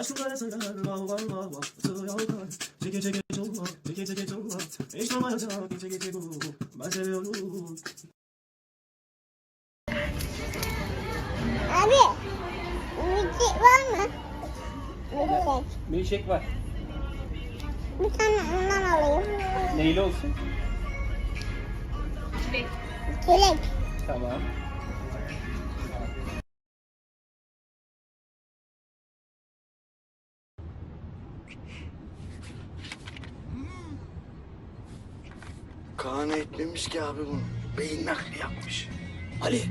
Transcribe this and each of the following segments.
Aşklara sayar vav vav vav vav Sığıyorlar Çeke çeke çollar Çeke çeke çollar Hiç olmayacak gece gece bu Ben seviyorum Abi, müzik var mı? Müzik. Milkshake var. Bir tane ondan alayım. Neyli olsun? Çilek. Tamam. Kaan'a eklemiş ki abi bunu. Beyin nakli yapmış. Ali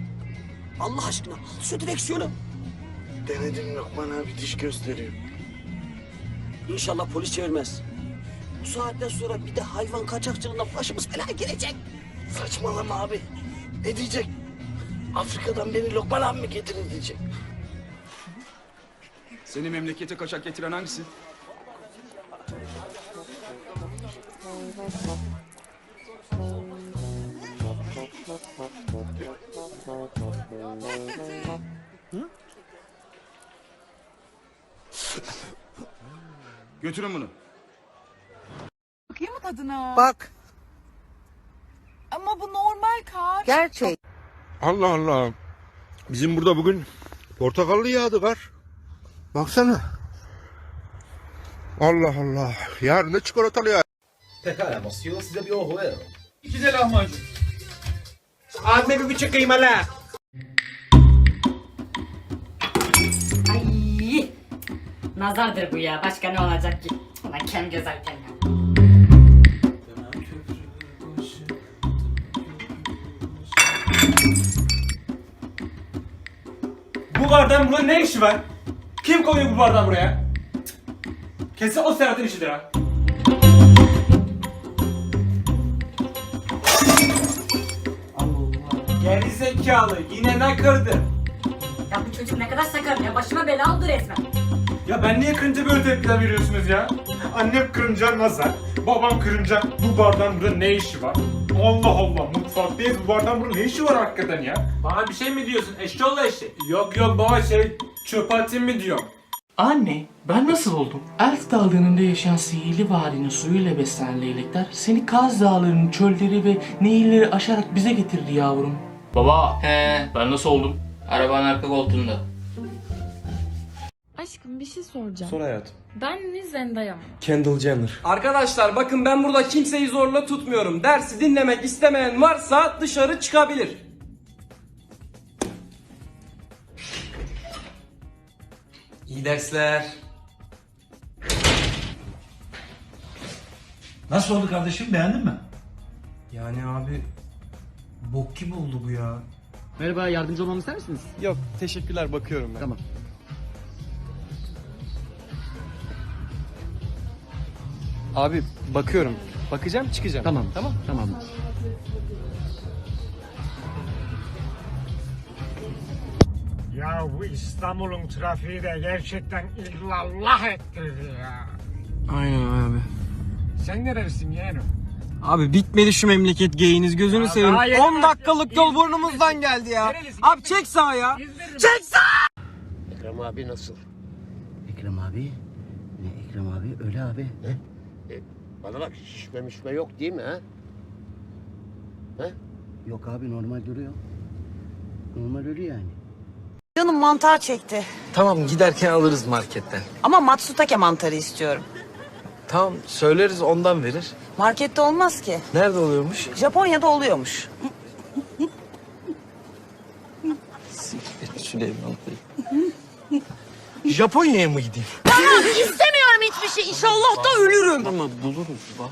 Allah aşkına al şu direksiyonu. Denedim Lokman abi diş gösteriyor. İnşallah polis çevirmez. Bu saatten sonra bir de hayvan kaçakçılığına başımız belaya girecek. Saçmalama abi. Ne diyecek? Afrika'dan beni Lokman abi mi getirin diyecek. Seni memlekete kaçak getiren hangisi? Götürün bunu. Bakayım mı tadına? Bak Ama bu normal kar. gerçek. Allah Allah. Bizim burada bugün portakallı yağdı kar. Baksana. Allah Allah. Yarın da çikolatalı yağ. Pekala Monsieur, size bir ohu veririm. İki de lahmacun. Abime bir buçuk kıymalı. Ay! Nazardır bu ya. Başka ne olacak ki? Ulan kem göz zaten ya. Bu bardağın burada ne işi var? Kim koyuyor bu bardağı buraya? Kesin o Serhat'ın işidir ha. Geri zekalı yine ne kırdı? Ya bu çocuk ne kadar sakar ya. Başıma bela oldu resmen. Ya ben niye kırınca böyle tepkiler veriyorsunuz ya? Annem kırınca nazar, babam kırınca bu bardağın burada ne işi var? Allah Allah mutfaktayız bu bardağın burada ne işi var hakikaten ya? Bana bir şey mi diyorsun eşşoğlu eşek? Yok yok baba şey çöp atayım mı diyorum. Anne, ben nasıl oldum? Elf dağlarında yaşayan sihirli vadinin suyuyla beslenen leylekler seni Kaz dağlarının çölleri ve nehirleri aşarak bize getirdi yavrum. Baba, he, ben nasıl oldum? Arabanın arka koltuğunda. Aşkım bir şey soracağım. Sor hayatım. Ben mi Zendaya mı? Kendall Jenner. Arkadaşlar bakın ben burada kimseyi zorla tutmuyorum. Dersi dinlemek istemeyen varsa dışarı çıkabilir. İyi dersler. Nasıl oldu kardeşim beğendin mi? Yani abi bok gibi oldu bu ya. Merhaba yardımcı olmamı ister misiniz? Yok teşekkürler bakıyorum ben. Tamam. Abi bakıyorum. Bakacağım çıkacağım. Tamam. Tamam. Tamam. Ya bu İstanbul'un trafiği de gerçekten illallah ettirdi ya. Aynen abi. Sen nerelisin yeğenim? Abi bitmedi şu memleket geyiniz gözünü Ya seveyim. daha yeni 10 bak- dakikalık yol burnumuzdan geldi ya. Nerelisin? Abi çek sağa ya. Çek sağa. Ekrem abi nasıl? Ekrem abi? Ne Ekrem abi? Öyle abi. Ne? E, bana bak şişme mişme yok değil mi ha? Yok abi normal duruyor. Normal ölü yani. Canım mantar çekti. Tamam giderken alırız marketten. Ama Matsutake mantarı istiyorum. Tamam söyleriz ondan verir. Markette olmaz ki. Nerede oluyormuş? Japonya'da oluyormuş. Süleyman Japonya'ya mı gideyim? İstemiyorum hiçbir şey. İnşallah da ölürüm. Ama buluruz Bahar.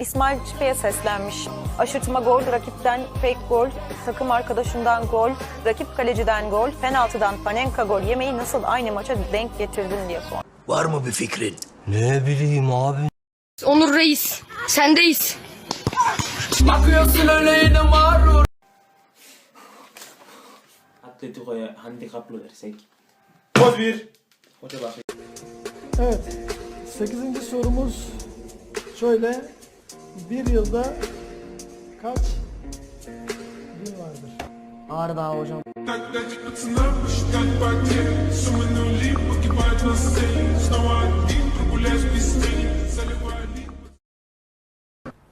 İsmail Çipe'ye seslenmiş. Aşırtma gol, rakipten fake gol, takım arkadaşından gol, rakip kaleciden gol, penaltıdan panenka gol yemeği nasıl aynı maça denk getirdin diye sormuş. Var mı bir fikrin? Ne bileyim abi. Onur Reis. Sendeyiz. Bakıyorsun öyle yine mağrur. Atletico'ya handikaplı versek. Poz bir. Hoca bak. Evet. 8. sorumuz şöyle. Bir yılda kaç gün vardır? Ağrı hocam.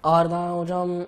Arda hocam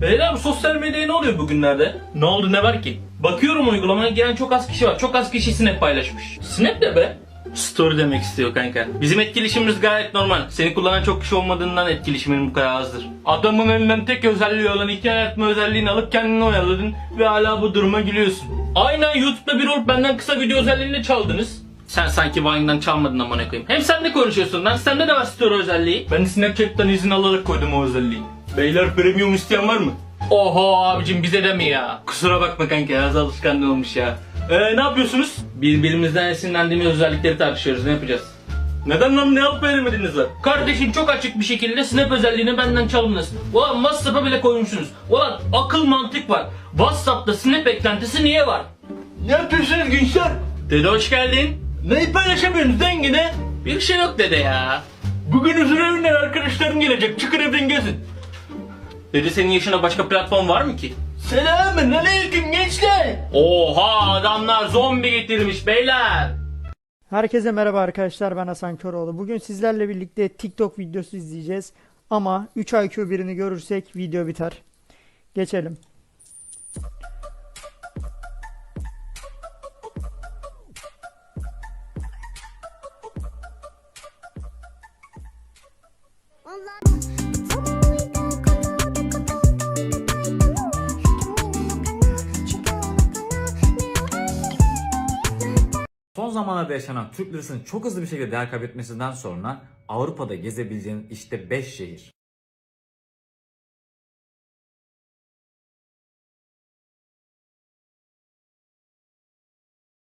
Beyler bu sosyal medyaya ne oluyor bugünlerde? Ne oldu ne var ki? Bakıyorum uygulamaya giren çok az kişi var. Çok az kişi snap paylaşmış. Snap ne be? Story demek istiyor kanka. Bizim etkileşimimiz gayet normal. Seni kullanan çok kişi olmadığından etkileşimin bu kadar azdır. Adamın elinden tek özelliği olan ihtiyar etme özelliğini alıp kendini oyaladın ve hala bu duruma gülüyorsun. Aynen YouTube'da bir olup benden kısa video özelliğini çaldınız. Sen sanki Vine'dan çalmadın amına koyayım. Hem sen de konuşuyorsun lan. Sende de var story özelliği. Ben Snapchat'ten izin alarak koydum o özelliği. Beyler premium isteyen var mı? Oho abicim bize de mi ya? Kusura bakma kanka az alışkanlığı olmuş ya. Eee ne yapıyorsunuz? Birbirimizden esinlendiğimiz özellikleri tartışıyoruz ne yapacağız? Neden lan ne alıp veremediniz lan? Kardeşim çok açık bir şekilde Snap özelliğini benden çalınız. Ulan WhatsApp'a bile koymuşsunuz. Ulan akıl mantık var. WhatsApp'ta Snap eklentisi niye var? Ne yapıyorsunuz gençler? Dede hoş geldin. Neyi paylaşamıyorsunuz dengine? Bir şey yok dede ya. Bugün huzur evine arkadaşlarım gelecek. Çıkın evden gezin. Dede senin yaşına başka platform var mı ki? Selamün aleyküm gençler. Oha adamlar zombi getirmiş beyler. Herkese merhaba arkadaşlar ben Hasan Köroğlu. Bugün sizlerle birlikte TikTok videosu izleyeceğiz. Ama 3 IQ birini görürsek video biter. Geçelim. Zamanlarda yaşanan Türk lirasının çok hızlı bir şekilde değer kaybetmesinden sonra Avrupa'da gezebileceğiniz işte 5 şehir.